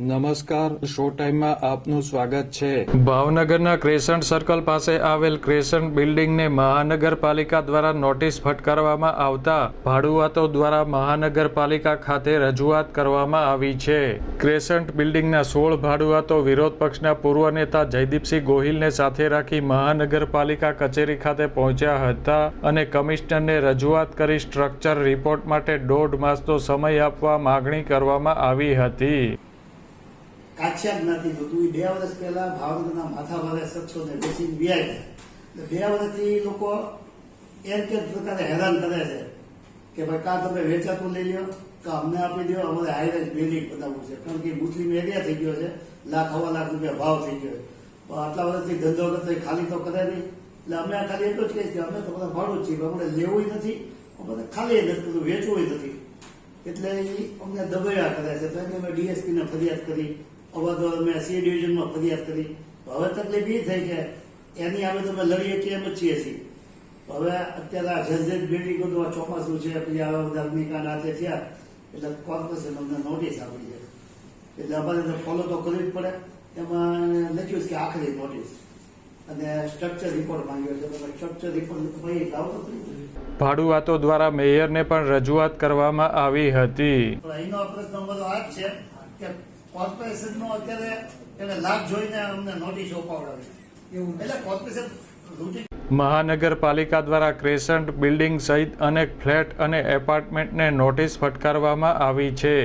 નમસ્કાર, શો ટાઈમમાં આપનું સ્વાગત છે. ભાવનગરના ક્રેસન્ટ સર્કલ પાસે આવેલ ક્રેસન્ટ બિલ્ડિંગને મહાનગરપાલિકા દ્વારા નોટિસ ફટકારવામાં આવતા ભાડુઆતો દ્વારા મહાનગરપાલિકા ખાતે રજૂઆત કરવામાં આવી છે. ક્રેસન્ટ બિલ્ડિંગના સોળ ભાડુઆતો વિરોધ પક્ષના પૂર્વ નેતા જયદીપસિંહ ગોહિલને સાથે રાખી મહાનગરપાલિકા કચેરી ખાતે પહોંચ્યા હતા અને કમિશનરને રજૂઆત કરી સ્ટ્રક્ચર રિપોર્ટ માટે દોઢ માસનો સમય આપવા માગણી કરવામાં આવી હતી. કાછિયા જ્ઞાતિ હતું એ બે વર્ષ પહેલા ભાવનગરના માથા શખ્સોને બેસીને વ્યાય એટલે બે વર્ષથી લોકો એમ કે પ્રકારે હેરાન કરે છે કે ભાઈ કાં તમે વેચાતું લઈ લ્યો, કાં અમને આપી દો અમારે હાઈવે બિલ્ડિંગ બનાવવું છે. કારણ કે મુસ્લિમ એરિયા થઈ ગયો છે, લાખ હવા લાખ રૂપિયા ભાવ થઈ ગયો છે. આટલા વર્ષથી ધંધો કરતો ખાલી તો કરે નહીં. એટલે અમે ખાલી એટલું જ કહીએ છીએ, અમે તો બધા ભાડું જ છીએ અમને લેવું નથી અમને ખાલી નથી કરતું વેચવું નથી. એટલે એ અમને દબાયા કરે છે. તો અમે ડીએસપી ને ફરિયાદ કરી અવારનવાર મેં સી ડિવિઝનમાં ફરિયાદ કરી. હવે તકલીફ એ થઈ કે એની આવે તમે લડીએ કે એમ જ છીએ છીએ. હવે અત્યારે આ જર્જર બિલ્ડિંગો તો ચોમાસું છે પછી આવા બધા અગ્નિકાંડ આજે થયા. એટલે કોર્પોરેશન અમને નોટિસ આપી છે. એટલે અમારે તો ફોલો તો કરવી જ પડે. એમાં લખ્યું કે આખરી નોટિસ અને સ્ટ્રક્ચર રિપોર્ટ માંગ્યો છે. તમે સ્ટ્રક્ચર રિપોર્ટ ભાઈ લાવો. ભાડુઆતો દ્વારા મેયરને પણ રજૂઆત કરવામાં આવી હતી. અહીંનો પ્રશ્ન અમારો આ જ છે કે કોર્પોરેશનનો અત્યારે એને લાભ જોઈને અમને નોટિસ અપાવડાવી એવું એટલે કોર્પોરેશન રૂટીન મહાનગરપાલિકા દ્વારા ક્રેસન્ટ બિલ્ડિંગ સહિત અનેક ફ્લેટ અને એપાર્ટમેન્ટને નોટિસ ફટકારવામાં આવી છે.